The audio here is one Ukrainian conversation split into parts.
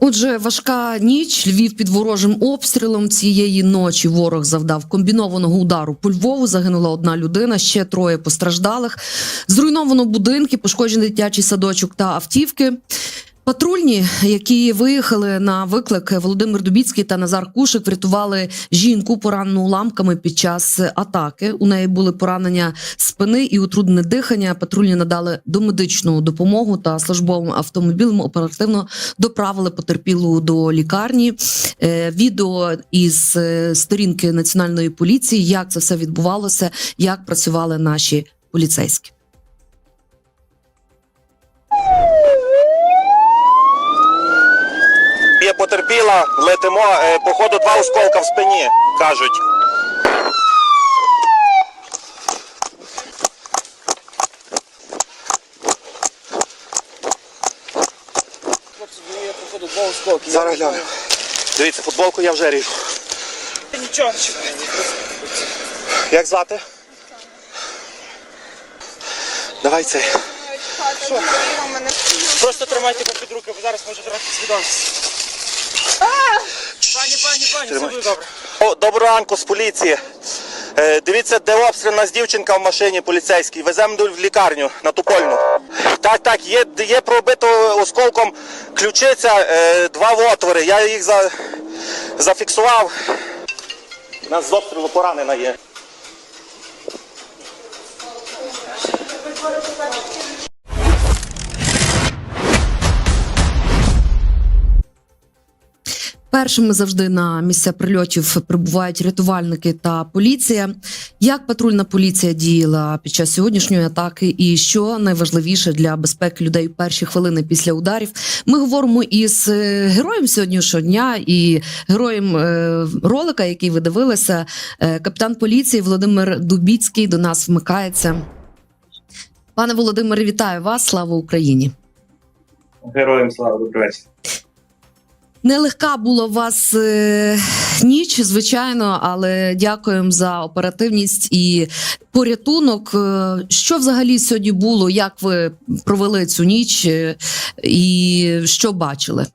Отже, важка ніч. Львів під ворожим обстрілом цієї ночі ворог завдав комбінованого удару по Львову. Загинула одна людина, ще троє постраждалих. Зруйновано будинки, пошкоджений дитячий садочок та автівки. Патрульні, які виїхали на виклик Володимир Дубіцький та Назар Кушик, врятували жінку поранену уламками під час атаки. У неї були поранення спини і утруднене дихання. Патрульні надали домедичну допомогу та службовим автомобілем оперативно доправили потерпілу до лікарні. Е, Відео із е, сторінки національної поліції, як це все відбувалося, як працювали наші поліцейські. Є потерпіла, летимо. е, Походу два осколка в спині, кажуть. Хлопці, я походу два осколки. Зараз гляну. Дивіться, футболку я вже ріжу. Нічого. Як звати? Давай цей. Просто тримайте його під руки, бо зараз може втратити свідомість. Пані, пані, пані, все буде добре. О, доброго ранку з поліції. Е, дивіться, де обстріл з нас дівчинка в машині поліцейській. Веземо в лікарню на Тупольну. Так, так, є, є пробито осколком ключиця, е, два отвори. Я їх за, зафіксував. У нас з обстрілу поранена є. Першими завжди на місця прильотів прибувають рятувальники та поліція. Як патрульна поліція діяла під час сьогоднішньої атаки, і що найважливіше для безпеки людей у перші хвилини після ударів? Ми говоримо із е, героєм сьогоднішнього дня і героєм е, ролика, який ви дивилися, Е, капітан поліції Володимир Дубіцький до нас вмикається. Пане Володимире, вітаю вас! Слава Україні! Героям слава, добрий вечір. Нелегка була у вас е, ніч, звичайно, але дякуємо за оперативність і порятунок. Е, Що взагалі сьогодні було? Як ви провели цю ніч е, і що бачили?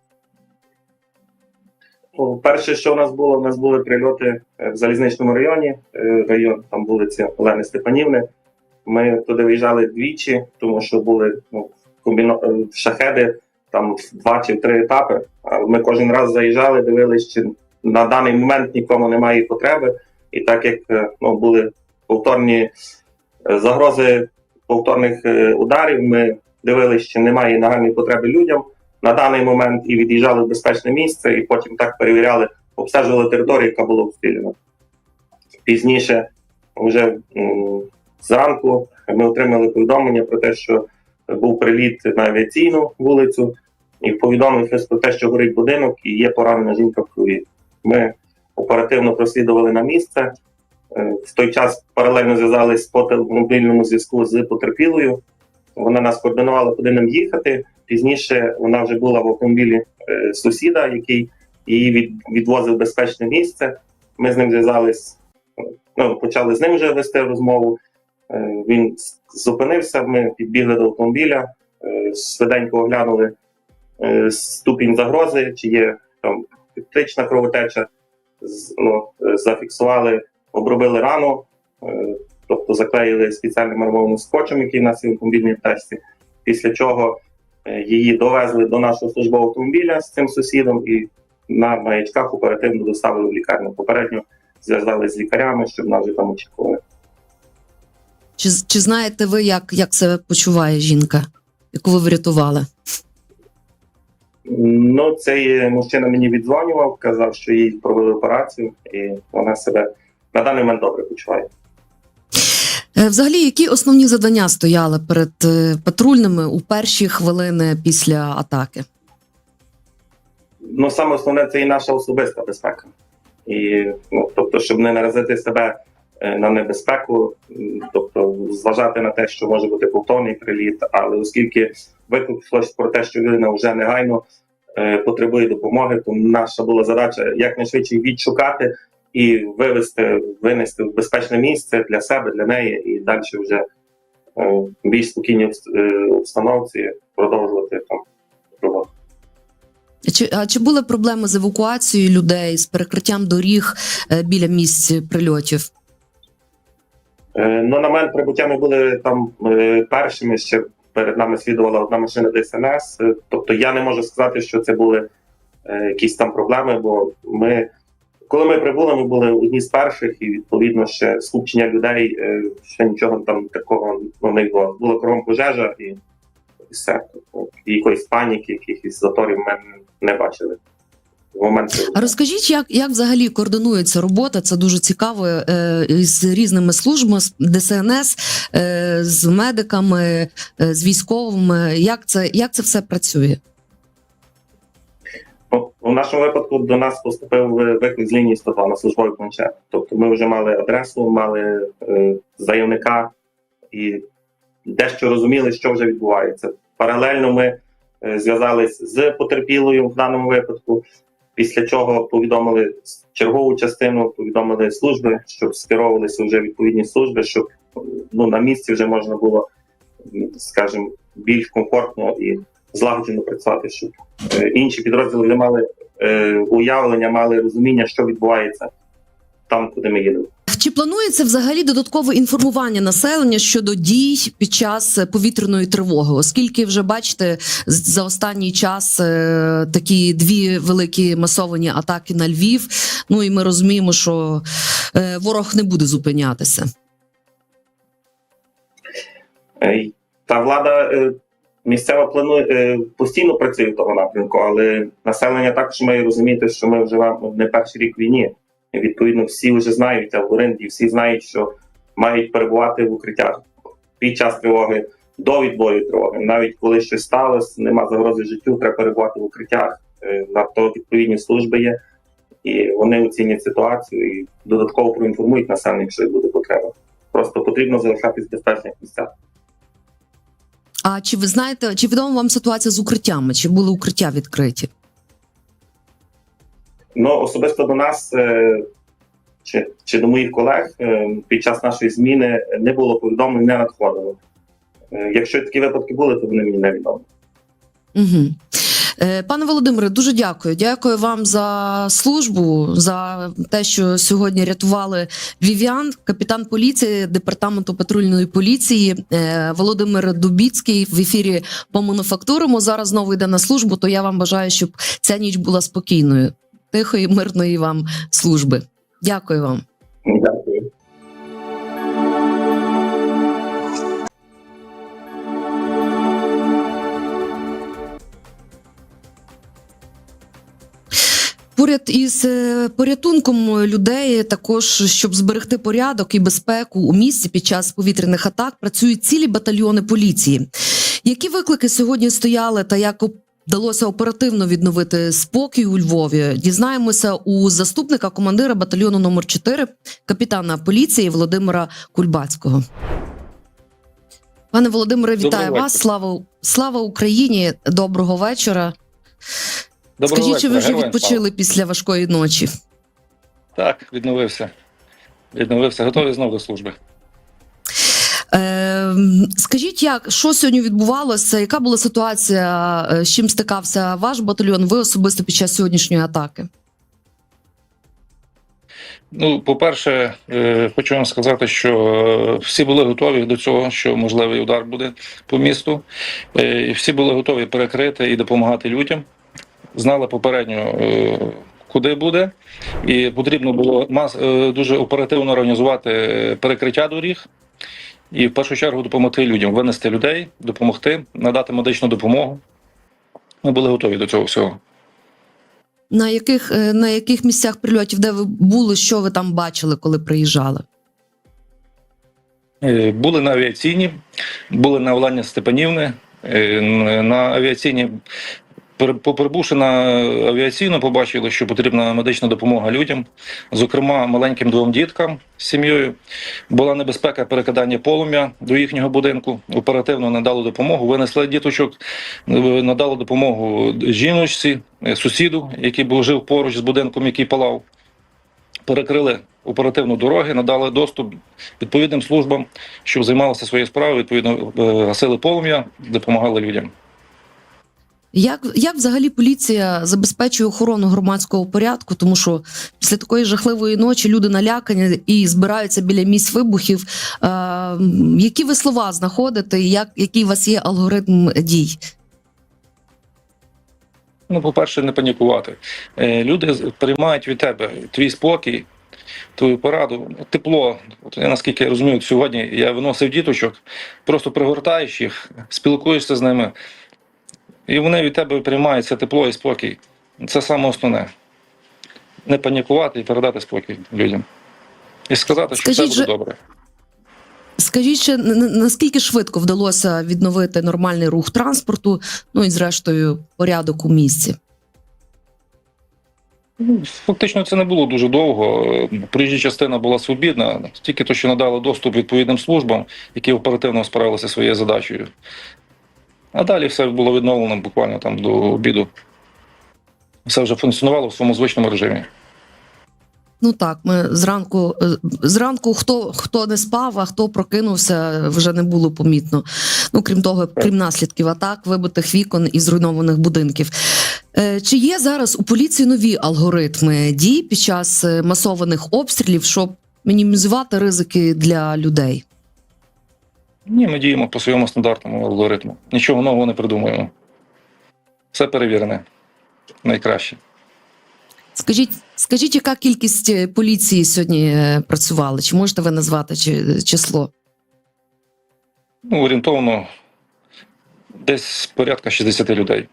Перше, що у нас було, у нас були прильоти в залізничному районі, район там вулиця Олени Степанівни. Ми туди виїжджали двічі, тому що були ну, комбіно... шахеди там два чи в три етапи. Ми кожен раз заїжджали, дивилися, чи на даний момент нікому немає потреби. І так як е, ну, були повторні е, загрози повторних е, ударів, ми дивилися, чи немає нагальної потреби людям на даний момент і від'їжджали в безпечне місце, і потім так перевіряли, обстежували територію, яка була обстріляна. Пізніше, вже зранку, ми отримали повідомлення про те, що був приліт на авіаційну вулицю, і повідомили про те, що горить будинок і є поранена жінка в крові. Ми оперативно прослідували на місце. Е, В той час паралельно зв'язались по мобільному зв'язку з потерпілою. Вона нас координувала, куди нам їхати. Пізніше вона вже була в автомобілі е, сусіда, який її від, відвозив в безпечне місце. Ми з ним зв'язались, ну, почали з ним вже вести розмову. Е, він зупинився, ми підбігли до автомобіля, швиденько оглянули е, ступінь загрози, чи є там критична кровотеча, ну, е, зафіксували, обробили рану, е, тобто заклеїли спеціальним армовим скотчем, який в нас є в автомобільній аптечці, після чого її довезли до нашого службового автомобіля з цим сусідом і на маячках оперативно доставили в лікарню. Попередньо зв'язалися з лікарями, щоб нас вже там очікували. Чи, чи знаєте ви, як, як себе почуває жінка, яку ви врятували? Ну, цей мужчина мені віддзвонював, казав, що їй провели операцію, і вона себе на даний момент добре почуває. Е, Взагалі, які основні завдання стояли перед е, патрульними у перші хвилини після атаки? ну саме основне це і наша особиста безпека. І ну, тобто, щоб не наразити себе е, на небезпеку, тобто зважати на те, що може бути повторний приліт, але оскільки виклик щось про те, що людина вже негайно е, потребує допомоги, то наша була задача якнайшвидше відшукати і вивести, винести в безпечне місце для себе, для неї, і далі вже е, більш спокійній е, обстановці продовжувати там роботу. Чи а чи були проблеми з евакуацією людей, з перекриттям доріг е, біля місць прильотів? Е, Ну, на момент прибуття ми були там е, першими. Ще перед нами слідувала одна машина ДСНС. Е, Тобто я не можу сказати, що це були е, якісь там проблеми, бо ми, коли ми прибули, ми були одні з перших, і відповідно ще скупчення людей, е, ще нічого там такого ну, не було. Була кругом пожежа і, і все. Тобто, якоїсь паніки, якихось заторів ми не бачили. Момент А розкажіть, як, як взагалі координується робота? Це дуже цікаво е, з різними службами, з ДСНС, е, з медиками, е, з військовими. Як це, як це все працює? У нашому випадку до нас поступив виклик з лінії 102 на службовий планшет. Тобто ми вже мали адресу, мали е, заявника і дещо розуміли, що вже відбувається. Паралельно ми е, зв'язались з потерпілою в даному випадку, після чого повідомили чергову частину, повідомили служби, щоб скеровувалися вже відповідні служби, щоб ну, на місці вже можна було, скажімо, більш комфортно і злагоджено працювати, щоб е, інші підрозділи вже мали е, уявлення, мали розуміння, що відбувається там, куди ми їдемо. Чи планується взагалі додаткове інформування населення щодо дій під час е, повітряної тривоги? Оскільки вже бачите, за останній час е, такі дві великі масовані атаки на Львів. Ну і ми розуміємо, що е, ворог не буде зупинятися. Та влада місцева планує постійно працює в того напрямку, але населення також має розуміти, що ми живемо не перший рік війні. Відповідно, всі вже знають алгоритм, і всі знають, що мають перебувати в укриттях під час тривоги, до відбою тривоги. Навіть коли щось сталося, нема загрози життю, треба перебувати в укриттях. Е, На то відповідні служби є, і вони оцінять ситуацію і додатково проінформують населення, якщо буде потреба. Просто потрібно залишатись в безпечних місцях. А чи ви знаєте, чи відома вам ситуація з укриттями? Чи були укриття відкриті? Ну, особисто до нас е, чи, чи до моїх колег е, під час нашої зміни не було повідомлень, не надходило. Е, Якщо такі випадки були, то вони мені невідомі. Угу. Е, Пане Володимире, дуже дякую. Дякую вам за службу, за те, що сьогодні рятували львів'ян. Капітан поліції департаменту патрульної поліції Володимир Дубіцький в ефірі по мануфактурому. Зараз знову йде на службу. То я вам бажаю, щоб ця ніч була спокійною, тихої, мирної вам служби. Дякую вам. Дякую. Поряд із е, порятунком людей, також щоб зберегти порядок і безпеку у місті під час повітряних атак, працюють цілі батальйони поліції. Які виклики сьогодні стояли, та як вдалося оперативно відновити спокій у Львові? Дізнаємося у заступника командира батальйону номер 4 капітана поліції Володимира Кульбацького. Пане Володимире, вітаю Доброго вас. Слава слава Україні! Доброго вечора. Доброго Скажіть, чи ви вже героям відпочили після важкої ночі? Так, відновився. Відновився, готовий знову до служби. Е, скажіть, як що сьогодні відбувалося? Яка була ситуація? е, З чим стикався ваш батальйон? Ви особисто під час сьогоднішньої атаки? Ну, по-перше, е, хочу вам сказати, що е, всі були готові до цього, що можливий удар буде по місту. Всі були готові перекрити і допомагати людям. Знали попередньо, куди буде, і потрібно було дуже оперативно організувати перекриття доріг. І в першу чергу допомогти людям, винести людей, допомогти, надати медичну допомогу. Ми були готові до цього всього. На яких е, на яких місцях прильотів, де ви були, що ви там бачили, коли приїжджали? Е, Були на авіаційні, були на Олені Степанівни. е, На авіаційні, прибувши на авіаційну, побачили, що потрібна медична допомога людям, зокрема маленьким двом діткам з сім'єю. Була небезпека перекидання полум'я до їхнього будинку. Оперативно надали допомогу, винесли діточок, надали допомогу жіночці, сусіду, який був жив поруч з будинком, який палав. Перекрили оперативно дороги, надали доступ відповідним службам, щоб займалися своєю справою, відповідно е, гасили полум'я, допомагали людям. Як, як взагалі поліція забезпечує охорону громадського порядку? Тому що після такої жахливої ночі люди налякані і збираються біля місць вибухів. Е, які ви слова знаходите? Як який у вас є алгоритм дій? Ну, по-перше, не панікувати. Е, Люди приймають від тебе твій спокій, твою пораду, тепло. От я наскільки я розумію, сьогодні я виносив діточок, просто пригортаєш їх, спілкуєшся з ними, і вони від тебе приймають це тепло і спокій. Це саме основне. Не панікувати і передати спокій людям. І сказати, що Скажіть все буде добре. Скажіть, ще наскільки швидко вдалося відновити нормальний рух транспорту? Ну і зрештою порядок у місті? Ну, Фактично це не було дуже довго. Проїжджа частина була свобідна, тільки то, що надали доступ відповідним службам, які оперативно справилися своєю задачею. А далі все було відновлено буквально там до обіду. Все вже функціонувало в своєму звичному режимі. Ну так, ми зранку е, зранку хто хто не спав, а хто прокинувся, вже не було помітно. Ну крім того, крім наслідків атак, вибитих вікон і зруйнованих будинків. Е, Чи є зараз у поліції нові алгоритми дій під час е, масованих обстрілів, щоб мінімізувати ризики для людей? Ні, ми діємо по своєму стандартному алгоритму. Нічого нового не придумуємо. Все перевірене. Найкраще. Скажіть, скажіть, яка кількість е, поліції сьогодні е, працювала? Чи можете ви назвати чи- число? Ну, орієнтовно десь порядка 60 людей.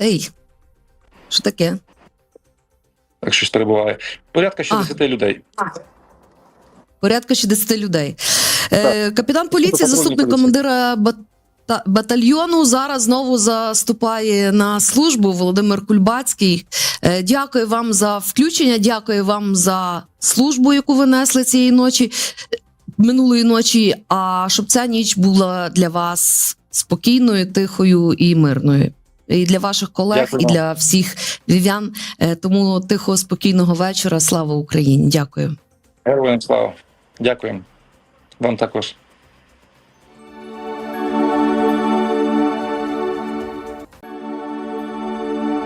Ей, що таке? Так щось перебуває. Порядка 60 людей. Порядка 60 людей. Е, капітан поліції, заступник командира бата- батальйону, зараз знову заступає на службу Володимир Кульбацький. Е, дякую вам за включення. Дякую вам за службу, яку ви несли цієї ночі, е, минулої ночі. А щоб ця ніч була для вас спокійною, тихою і мирною. І для ваших колег, Дякую і для всіх львів'ян. Е, Тому тихого, спокійного вечора. Слава Україні! Дякую. Героям слава. Дякуємо. Вам також.